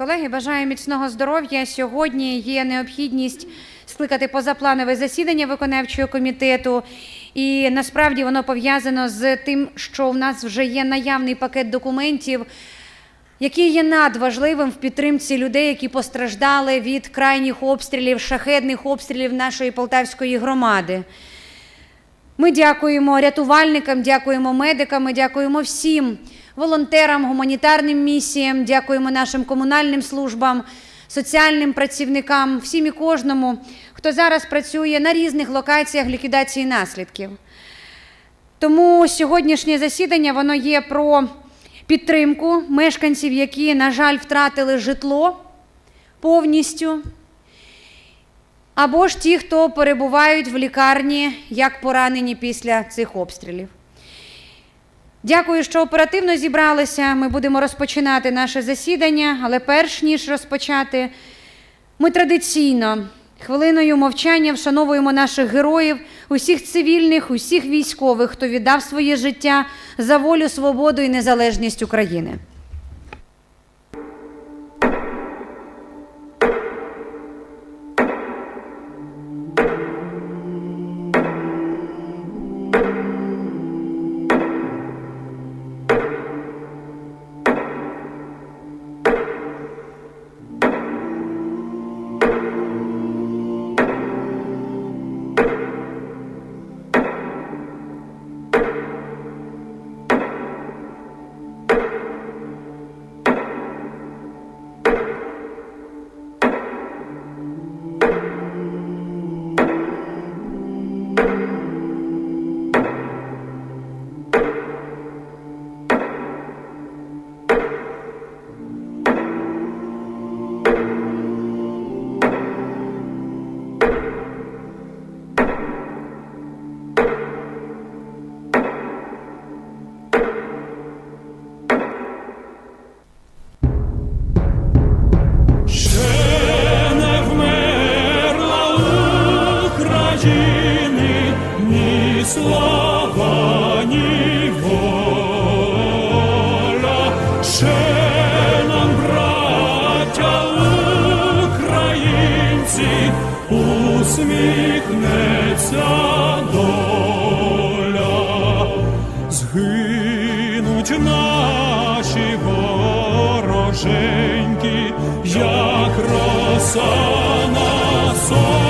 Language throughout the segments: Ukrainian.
Колеги, бажаю міцного здоров'я. Сьогодні є необхідність скликати позапланове засідання виконавчого комітету. І насправді воно пов'язано з тим, що в нас вже є наявний пакет документів, який є надважливим в підтримці людей, які постраждали від крайніх обстрілів, шахедних обстрілів нашої полтавської громади. Ми дякуємо рятувальникам, дякуємо медикам, ми дякуємо всім волонтерам, гуманітарним місіям, дякуємо нашим комунальним службам, соціальним працівникам, всім і кожному, хто зараз працює на різних локаціях ліквідації наслідків. Тому сьогоднішнє засідання воно є про підтримку мешканців, які, на жаль, втратили житло повністю. Або ж ті, хто перебувають в лікарні як поранені після цих обстрілів. Дякую, що оперативно зібралися. Ми будемо розпочинати наше засідання, але перш ніж розпочати, ми традиційно хвилиною мовчання вшановуємо наших героїв, усіх цивільних, усіх військових, хто віддав своє життя за волю, свободу і незалежність України. Слава, ні. Ще нам, браття українці, усміхнеться. Згинуть наші вороженьки, як роса на сонці,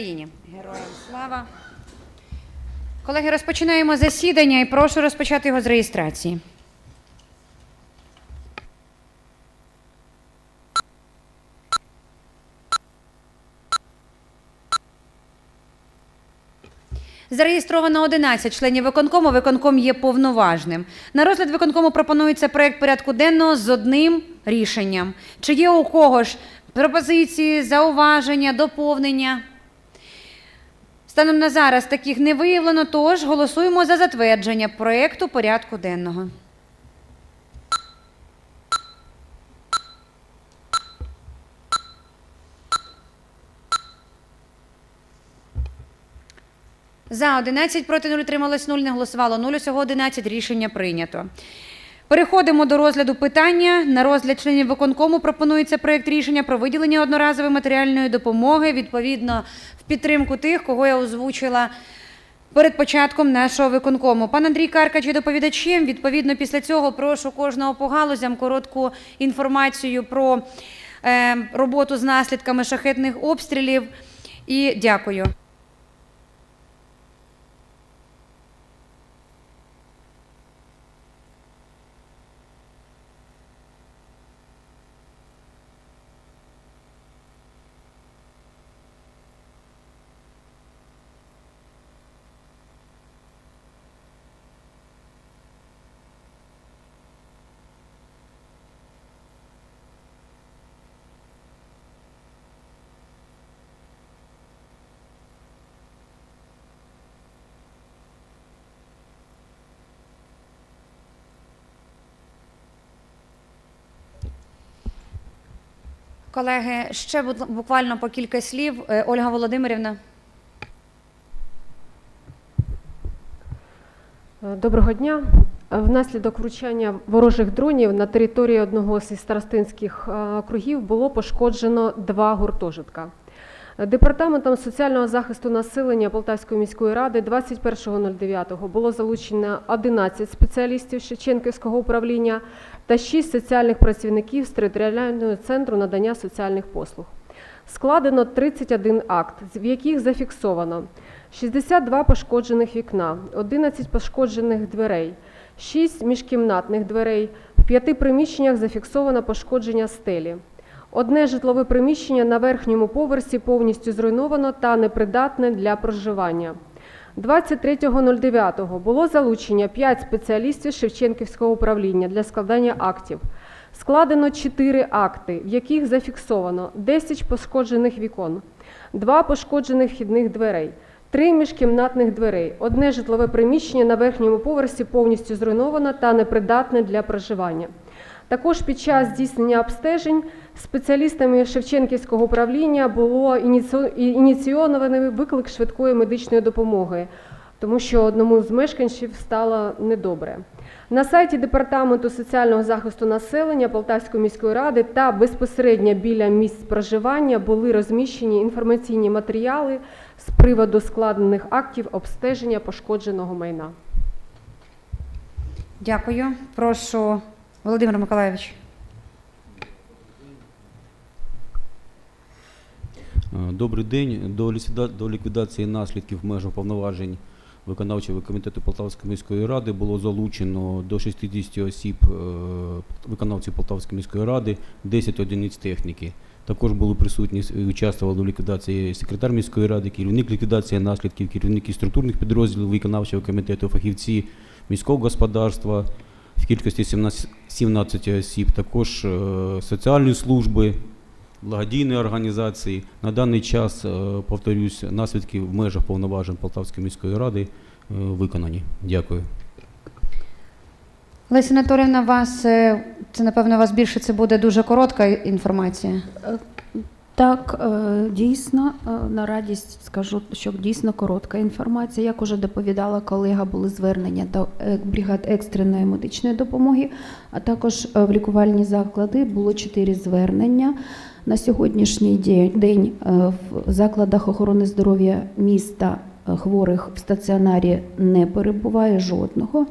Україні! Героям слава! Колеги, розпочинаємо засідання і прошу розпочати його з реєстрації. Зареєстровано 11 членів виконкому. Виконком є повноважним. На розгляд виконкому пропонується проект порядку денного з одним рішенням. Чи є у кого ж пропозиції, зауваження, доповнення? Станом на зараз таких не виявлено, тож голосуємо за затвердження проекту порядку денного. За 11, проти 0, утрималось 0, не голосувало 0, усього 11, рішення прийнято. Переходимо до розгляду питання. На розгляд членів виконкому пропонується проєкт рішення про виділення одноразової матеріальної допомоги відповідно в підтримку тих, кого я озвучила перед початком нашого виконкому. Пан Андрій Каркач є доповідачем. Відповідно, після цього прошу кожного по галузям коротку інформацію про е, роботу з наслідками шахетних обстрілів. І дякую. Колеги, ще буквально по кілька слів. Е, Ольга Володимирівна. Доброго дня. Внаслідок вручання ворожих дронів на території одного зі старостинських е, округів було пошкоджено два гуртожитка. Департаментом соціального захисту населення Полтавської міської ради 21.09 було залучено 11 спеціалістів Шевченківського управління та 6 соціальних працівників з територіального центру надання соціальних послуг. Складено 31 акт, в яких зафіксовано 62 пошкоджених вікна, 11 пошкоджених дверей, 6 міжкімнатних дверей. В п'яти приміщеннях зафіксовано пошкодження стелі. Одне житлове приміщення на верхньому поверсі повністю зруйновано та непридатне для проживання. 23.09 було залучення 5 спеціалістів Шевченківського управління для складання актів. Складено 4 акти, в яких зафіксовано 10 пошкоджених вікон, 2 пошкоджених вхідних дверей, 3 міжкімнатних дверей, одне житлове приміщення на верхньому поверсі повністю зруйновано та непридатне для проживання. Також під час здійснення обстежень спеціалістами Шевченківського управління було ініці- ініційований виклик швидкої медичної допомоги, тому що одному з мешканців стало недобре. На сайті Департаменту соціального захисту населення Полтавської міської ради та безпосередньо біля місць проживання були розміщені інформаційні матеріали з приводу складених актів обстеження пошкодженого майна. Дякую. Прошу, Володимир Миколайович. Е, Добрий день. До ліквіда- до ліквідації наслідків в межах повноважень виконавчого комітету Полтавської міської ради було залучено до 60 осіб е, виконавців Полтавської міської ради, 10 одиниць техніки. Також були присутні і участвували у ліквідації секретар міської ради, керівник ліквідації наслідків, керівники структурних підрозділів виконавчого комітету, фахівці міського господарства в кількості 17, 17 осіб, також е, соціальні служби, благодійні організації. На даний час, е, повторюсь, наслідки в межах повноважень Полтавської міської ради е, виконані. Дякую. Леся Анатоліївна, вас це напевно у вас більше це буде дуже коротка інформація. Так, е, дійсно, е, на радість скажу, що дійсно коротка інформація. Як уже доповідала колега, були звернення до е, бригад екстреної медичної допомоги, а також в лікувальні заклади було чотири звернення. На сьогоднішній день в закладах охорони здоров'я міста хворих в стаціонарі не перебуває жодного.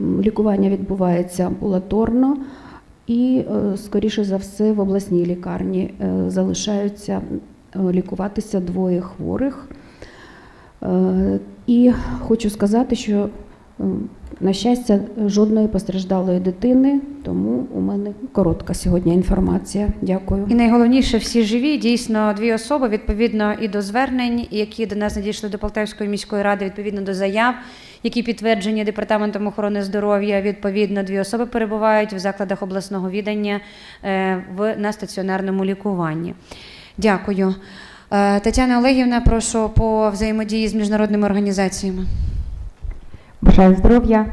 Лікування відбувається амбулаторно. І, е, скоріше за все, в обласній лікарні е, залишаються е, лікуватися двоє хворих. І хочу сказати, що, на щастя, жодної постраждалої дитини, тому у мене коротка сьогодні інформація. Дякую. І найголовніше, всі живі. Дійсно, дві особи відповідно і до звернень, які до нас надійшли до Полтавської міської ради, відповідно до заяв, які підтверджені департаментом охорони здоров'я. Відповідно, дві особи перебувають в закладах обласного відання е, в на стаціонарному лікуванні. Дякую. Е, Тетяна Олегівна, прошу по взаємодії з міжнародними організаціями. Бажаю здоров'я.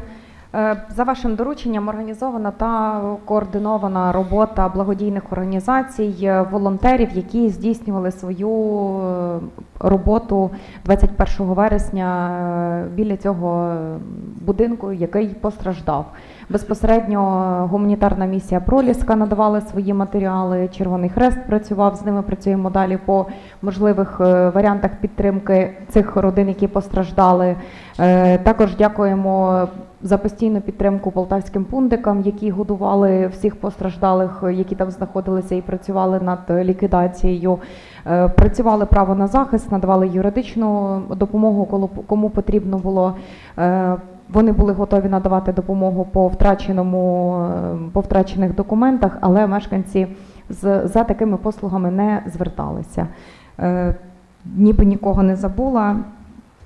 Е, За вашим дорученням організована та координована робота благодійних організацій, е, волонтерів, які здійснювали свою е, роботу 21 вересня біля цього будинку, який постраждав. Безпосередньо гуманітарна місія Проліска надавала свої матеріали. Червоний Хрест працював з ними. Працюємо далі по можливих варіантах підтримки цих родин, які постраждали. Також дякуємо за постійну підтримку полтавським пундикам, які годували всіх постраждалих, які там знаходилися і працювали над ліквідацією. Е, Працювали право на захист, надавали юридичну допомогу, кому потрібно було. Е, Вони були готові надавати допомогу по втраченому е, по втрачених документах, але мешканці з за такими послугами не зверталися. Ніби нікого не забула.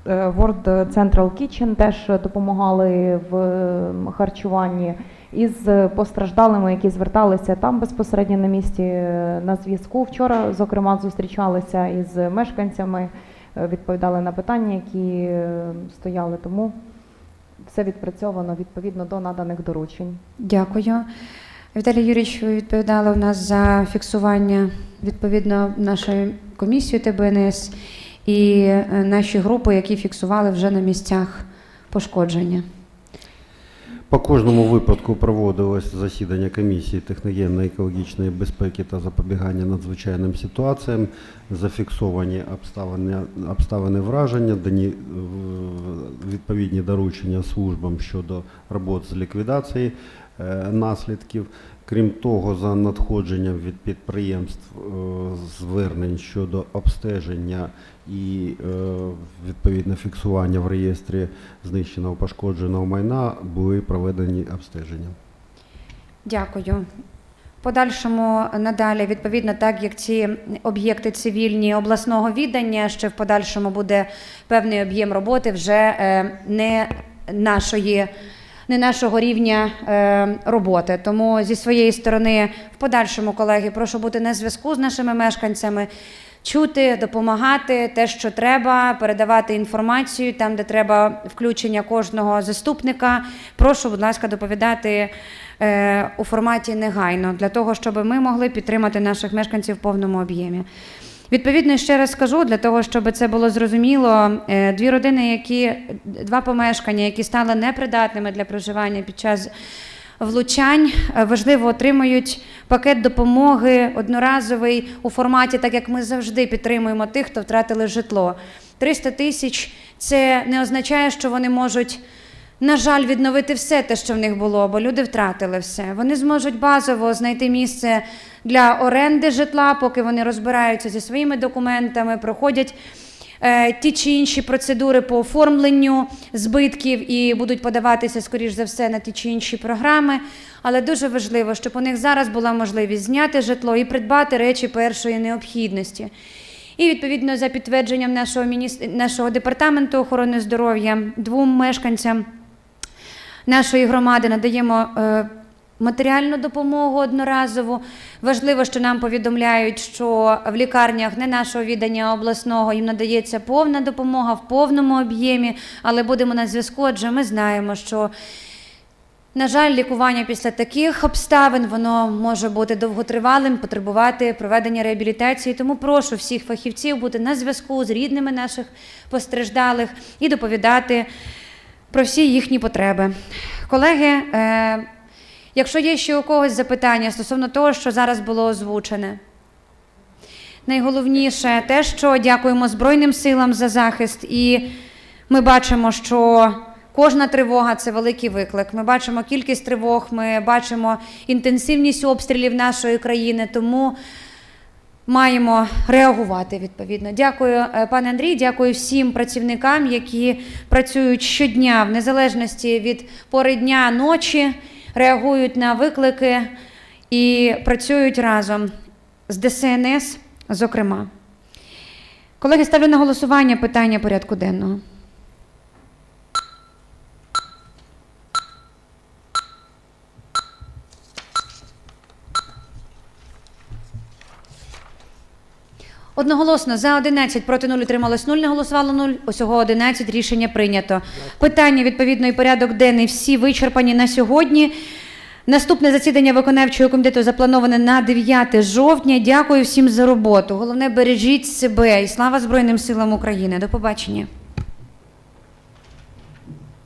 Е, World Central Kitchen теж допомагали в харчуванні із постраждалими, які зверталися там безпосередньо на місці е, на зв'язку. Вчора, зокрема, зустрічалися із мешканцями, е, відповідали на питання, які стояли. Тому все відпрацьовано відповідно до наданих доручень. Дякую. Віталій Юрійович, ви відповідали у нас за фіксування відповідно нашої комісії ТБНС і е, наші групи, які фіксували вже на місцях пошкодження. По кожному випадку проводилось засідання комісії техногенної екологічної безпеки та запобігання надзвичайним ситуаціям, зафіксовані обставини, обставини враження, дані е, відповідні доручення службам щодо робот з ліквідації е, наслідків. Крім того, за надходженням від підприємств звернень щодо обстеження і е, відповідне фіксування в реєстрі знищеного пошкодженого майна були проведені обстеження. Дякую. Подальшому надалі, відповідно, так як ці об'єкти цивільні обласного віддання, ще в подальшому буде певний об'єм роботи вже е, не нашої. Не нашого рівня е, роботи. Тому зі своєї сторони, в подальшому, колеги, прошу бути на зв'язку з нашими мешканцями, чути, допомагати те, що треба, передавати інформацію там, де треба включення кожного заступника. Прошу, будь ласка, доповідати е, у форматі негайно для того, щоб ми могли підтримати наших мешканців в повному об'ємі. Відповідно, ще раз скажу для того, щоб це було зрозуміло. е, Дві родини, які два помешкання, які стали непридатними для проживання під час влучань, е, важливо отримують пакет допомоги одноразовий у форматі, так як ми завжди підтримуємо тих, хто втратили житло. 300 тисяч це не означає, що вони можуть. На жаль, відновити все те, що в них було, бо люди втратили все. Вони зможуть базово знайти місце для оренди житла, поки вони розбираються зі своїми документами, проходять ті чи інші процедури по оформленню збитків і будуть подаватися, скоріш за все, на ті чи інші програми. Але дуже важливо, щоб у них зараз була можливість зняти житло і придбати речі першої необхідності. І відповідно за підтвердженням нашого міністр... нашого департаменту охорони здоров'я двом мешканцям нашої громади надаємо е, матеріальну допомогу одноразову. Важливо, що нам повідомляють, що в лікарнях не нашого віддання а обласного їм надається повна допомога в повному об'ємі, але будемо на зв'язку, адже ми знаємо, що. На жаль, лікування після таких обставин воно може бути довготривалим, потребувати проведення реабілітації. Тому прошу всіх фахівців бути на зв'язку з рідними наших постраждалих і доповідати про всі їхні потреби. Колеги, е, якщо є ще у когось запитання стосовно того, що зараз було озвучене. Найголовніше те, що дякуємо Збройним силам за захист, і ми бачимо, що кожна тривога це великий виклик. Ми бачимо кількість тривог, ми бачимо інтенсивність обстрілів нашої країни, тому маємо реагувати відповідно. Дякую, е, пане Андрій. Дякую всім працівникам, які працюють щодня в незалежності від пори дня ночі, реагують на виклики і працюють разом з ДСНС, зокрема. Колеги, ставлю на голосування питання порядку денного. Одноголосно за 11, проти 0, утрималось 0, не голосувало 0, усього 11, рішення прийнято. Питання, відповідно, і порядок денний всі вичерпані на сьогодні. Наступне засідання виконавчого комітету заплановане на 9 жовтня. Дякую всім за роботу. Головне, бережіть себе і слава Збройним силам України. До побачення.